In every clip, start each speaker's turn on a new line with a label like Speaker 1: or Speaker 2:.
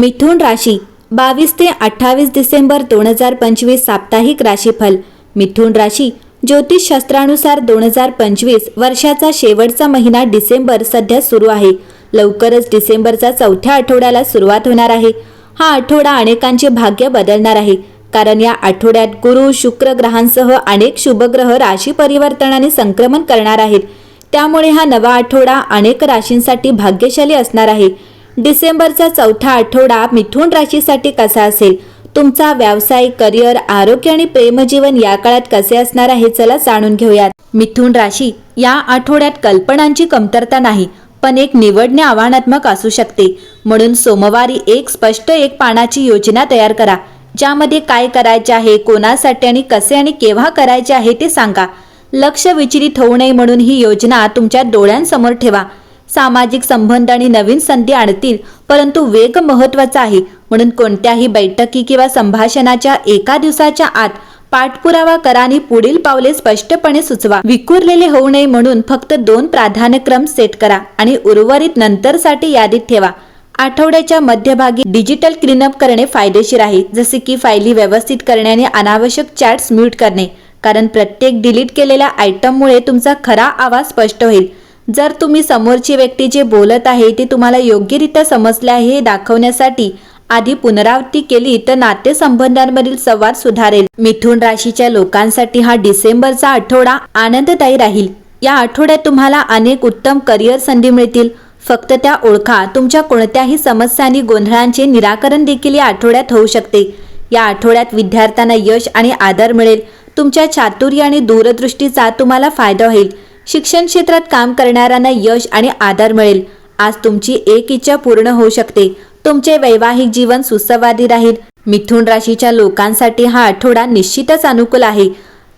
Speaker 1: मिथुन राशी बावीस ते अठ्ठावीस डिसेंबर दोन हजार पंचवीस साप्ताहिक राशीफल. मिथुन राशी ज्योतिषशास्त्रानुसार दोन हजार पंचवीस वर्षाचा शेवटचा महिना डिसेंबर सध्या सुरू आहे. लवकरच डिसेंबरचा चौथ्या आठवड्याला सुरुवात होणार आहे. हा आठवडा अनेकांचे भाग्य बदलणार आहे. कारण या आठवड्यात गुरु शुक्र ग्रहांसह अनेक शुभग्रह राशी परिवर्तनाने संक्रमण करणार आहेत. त्यामुळे हा नवा आठवडा अनेक राशींसाठी भाग्यशाली असणार आहे. डिसेंबरचा चौथा आठवडा मिथुन राशीसाठी कसा असेल? तुमचा व्यवसाय करिअर आरोग्य आणि प्रेमजीवन या काळात कसे असणार आहे? चला जाणून घेऊयात. मिथुन राशी या आठवड्यात कल्पनांची कमतरता नाही पण एक निवडणे आव्हानात्मक असू शकते. म्हणून सोमवारी एक स्पष्ट एक पानाची योजना तयार करा ज्यामध्ये काय करायचे आहे कोणासाठी आणि कसे आणि केव्हा करायचे आहे ते सांगा. लक्ष विचलित होऊ नये म्हणून ही योजना तुमच्या डोळ्यांसमोर ठेवा. सामाजिक संबंध आणि नवीन संधी आणतील परंतु वेग महत्त्वाचा आहे. म्हणून कोणत्याही बैठकी किंवा संभाषणाच्या एका दिवसाच्या आत पाठपुरावा करा आणि पुढील पावले स्पष्टपणे सुचवा. विखुरलेले होऊ नये म्हणून फक्त दोन प्राधान्यक्रम सेट करा आणि उर्वरित नंतरसाठी यादीत ठेवा. आठवड्याच्या मध्यभागी डिजिटल क्लीनअप करणे फायदेशीर आहे जसे की फायली व्यवस्थित करणे आणि अनावश्यक चॅट्स म्यूट करणे. कारण प्रत्येक डिलीट केलेल्या आयटममुळे तुमचा खरा आवाज स्पष्ट होईल. जर तुम्ही समोरची व्यक्ती जे बोलत आहे ते तुम्हाला योग्यरित्या समजले आहे हे दाखवण्यासाठी आधी पुनरावृत्ती केली तर नातेसंबंधांमधील संवाद सुधारेल. मिथुन राशीच्या लोकांसाठी हा डिसेंबरचा आठवडा आनंददायी राहील. या आठवड्यात तुम्हाला अनेक उत्तम करिअर संधी मिळतील. फक्त त्या ओळखा. तुमच्या कोणत्याही समस्या आणि गोंधळांचे निराकरण देखील या आठवड्यात होऊ शकते. या आठवड्यात विद्यार्थ्यांना यश आणि आदर मिळेल. तुमच्या चातुर्य आणि दूरदृष्टीचा तुम्हाला फायदा होईल. शिक्षण क्षेत्रात काम करणाऱ्यांना यश आणि आदर मिळेल. आज तुमची एक इच्छा पूर्ण होऊ शकते. तुमचे वैवाहिक जीवन सुसंवादी राहील. मिथुन राशीच्या लोकांसाठी हा आठवडा निश्चितच अनुकूल आहे.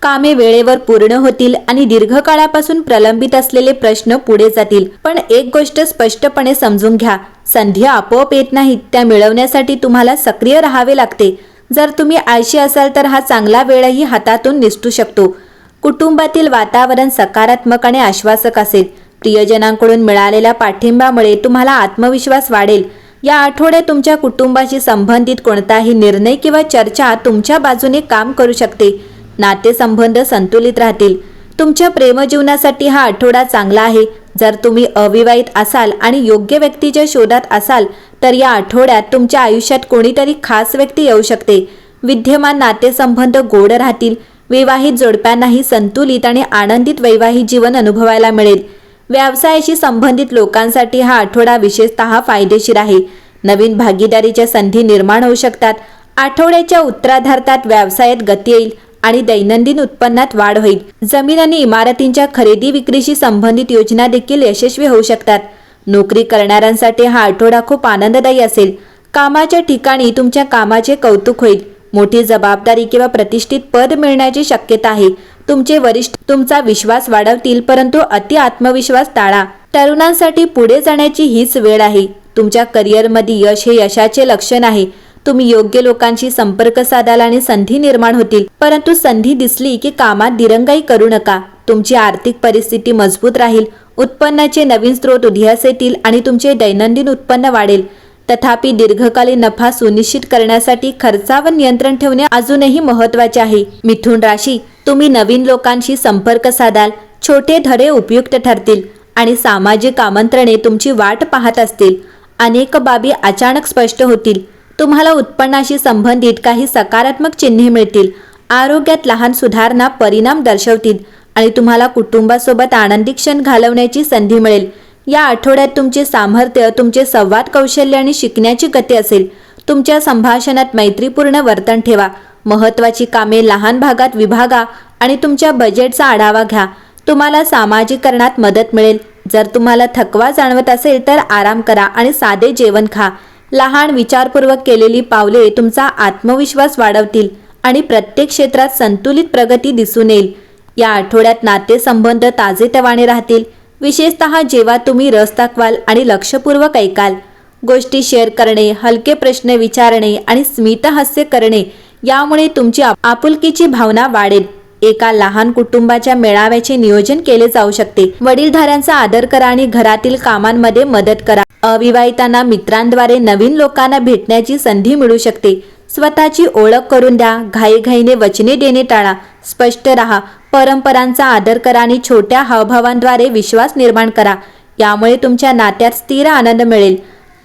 Speaker 1: कामे वेळेवर पूर्ण होतील आणि दीर्घकाळापासून प्रलंबित असलेले प्रश्न पुढे जातील. पण एक गोष्ट स्पष्टपणे समजून घ्या. संधी आपोआप येत नाहीत. त्या मिळवण्यासाठी तुम्हाला सक्रिय राहावे लागते. जर तुम्ही आळशी असाल तर हा चांगला वेळही हातातून निसटू शकतो. कुटुंबातील वातावरण सकारात्मक आणि आश्वासक असेल. प्रियजनांकडून मिळालेल्या पाठिंब्यामुळे तुम्हाला आत्मविश्वास वाढेल. या आठवड्यात तुमच्या कुटुंबाशी संबंधित कोणताही निर्णय किंवा चर्चा तुमच्या बाजूने काम करू शकते. नातेसंबंध संतुलित राहतील. तुमच्या प्रेमजीवनासाठी हा आठवडा चांगला आहे. जर तुम्ही अविवाहित असाल आणि योग्य व्यक्तीच्या शोधात असाल तर या आठवड्यात तुमच्या आयुष्यात कोणीतरी खास व्यक्ती येऊ शकते. विद्यमान नातेसंबंध गोड राहतील. विवाहित जोडप्यांनाही संतुलित आणि आनंदित वैवाहिक जीवन अनुभवायला मिळेल. व्यवसायाशी संबंधित लोकांसाठी हा आठवडा विशेषतः फायदेशीर आहे. नवीन भागीदारीच्या संधी निर्माण होऊ शकतात. आठवड्याच्या उत्तराधार्तात व्यवसायात गती येईल आणि दैनंदिन उत्पन्नात वाढ होईल. जमीन आणि इमारतींच्या खरेदी विक्रीशी संबंधित योजना देखील यशस्वी होऊ शकतात. नोकरी करणाऱ्यांसाठी हा आठवडा खूप आनंददायी असेल. कामाच्या ठिकाणी तुमच्या कामाचे कौतुक होईल. मोठी जबाबदारी किंवा प्रतिष्ठित पद मिळण्याची शक्यता आहे. तुमचे वरिष्ठ तुमचा विश्वास वाढवतील परंतु अति आत्मविश्वास टाळा. तरुणांसाठी पुढे जाण्याची हीच वेळ आहे. तुमच्या करिअरमध्ये यश हे यशाचे लक्षण आहे. तुम्ही योग्य लोकांशी संपर्क साधाल आणि संधी निर्माण होतील. परंतु संधी दिसली की कामात दिरंगाई करू नका. तुमची आर्थिक परिस्थिती मजबूत राहील. उत्पन्नाचे नवीन स्रोत उदयास येतील आणि तुमचे दैनंदिन उत्पन्न वाढेल. तथापि दीर्घकालीन नफा सुनिश्चित करण्यासाठी खर्चावर नियंत्रण ठेवणे अजूनही महत्त्वाचे आहे. मिथुन राशी तुम्ही नवीन लोकांशी संपर्क साधाल छोटे धडे उपयुक्त ठरतील आणि सामाजिक आमंत्रणे तुमची वाट पाहत असतील. अनेक बाबी अचानक स्पष्ट होतील. तुम्हाला उत्पन्नाशी संबंधित काही सकारात्मक चिन्हे मिळतील. आरोग्यात लहान सुधारणा परिणाम दर्शवतील आणि तुम्हाला कुटुंबासोबत आनंदी क्षण घालवण्याची संधी मिळेल. या आठवड्यात तुमचे सामर्थ्य तुमचे संवाद कौशल्य आणि शिकण्याची गती असेल. तुमच्या संभाषणात मैत्रीपूर्ण वर्तन ठेवा. महत्त्वाची कामे लहान भागात विभागा आणि तुमच्या बजेटचा आढावा घ्या. तुम्हाला सामाजिकरणात मदत मिळेल. जर तुम्हाला थकवा जाणवत असेल तर आराम करा आणि साधे जेवण खा. लहान विचारपूर्वक केलेली पावले तुमचा आत्मविश्वास वाढवतील आणि प्रत्येक क्षेत्रात संतुलित प्रगती दिसून येईल. या आठवड्यात नातेसंबंध ताजेतवाने राहतील. विशेषतः जेव्हा तुम्ही रस दाखवाल आणि लक्षपूर्वक ऐकाल गोष्टी शेअर करणे हलके प्रश्न विचारणे आणि स्मितहास्य करणे यामुळे तुमची आपुलकीची भावना वाढेल. एका लहान कुटुंबाच्या मेळाव्याचे नियोजन केले जाऊ शकते. वडीलधाऱ्यांचा आदर करा आणि घरातील कामांमध्ये मदत करा. अविवाहितांना मित्रांद्वारे नवीन लोकांना भेटण्याची संधी मिळू शकते. स्वतःची ओळख करून द्या. घाईघाईने वचने देणे टाळा. स्पष्ट राहा. परंपरांचा आदर करा आणि छोट्या हावभावांद्वारे विश्वास निर्माण करा. यामुळे तुमच्या नात्यात स्थिर आनंद मिळेल.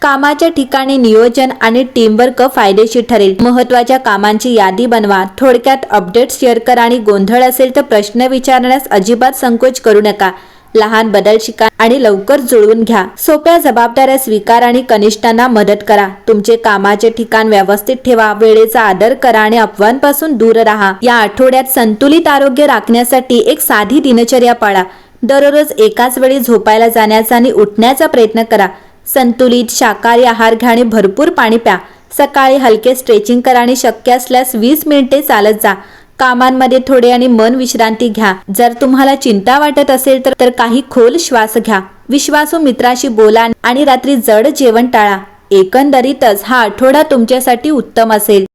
Speaker 1: कामाच्या ठिकाणी नियोजन आणि टीमवर्क फायदेशीर ठरेल. महत्त्वाच्या कामांची यादी बनवा. थोडक्यात अपडेट शेअर करा आणि गोंधळ असेल तर प्रश्न विचारण्यास अजिबात संकोच करू नका. लहान बदल शिका आणि लवकर जुळवून घ्या. सोप्या जबाबदाऱ्या स्वीकार आणि कनिष्ठांना मदत करा. तुमचे कामाचे ठिकाण व्यवस्थित ठेवा. वेळेचा आदर करा आणि अफवांपासून दूर राहा. या आठवड्यात संतुलित आरोग्य राखण्यासाठी एक साधी दिनचर्या पाळा. दररोज एकाच वेळी झोपायला जाण्याचा आणि उठण्याचा प्रयत्न करा. संतुलित शाकाहारी आहार घ्या आणि भरपूर पाणी प्या. सकाळी हलके स्ट्रेचिंग करा आणि शक्य असल्यास वीस मिनिटे चालत जा. कामांमध्ये थोडे आणि मन विश्रांती घ्या. जर तुम्हाला चिंता वाटत असेल तर तर काही खोल श्वास घ्या. विश्वासू मित्राशी बोला आणि रात्री जड जेवण टाळा. एकंदरीतच हा आठवडा तुमच्यासाठी उत्तम असेल.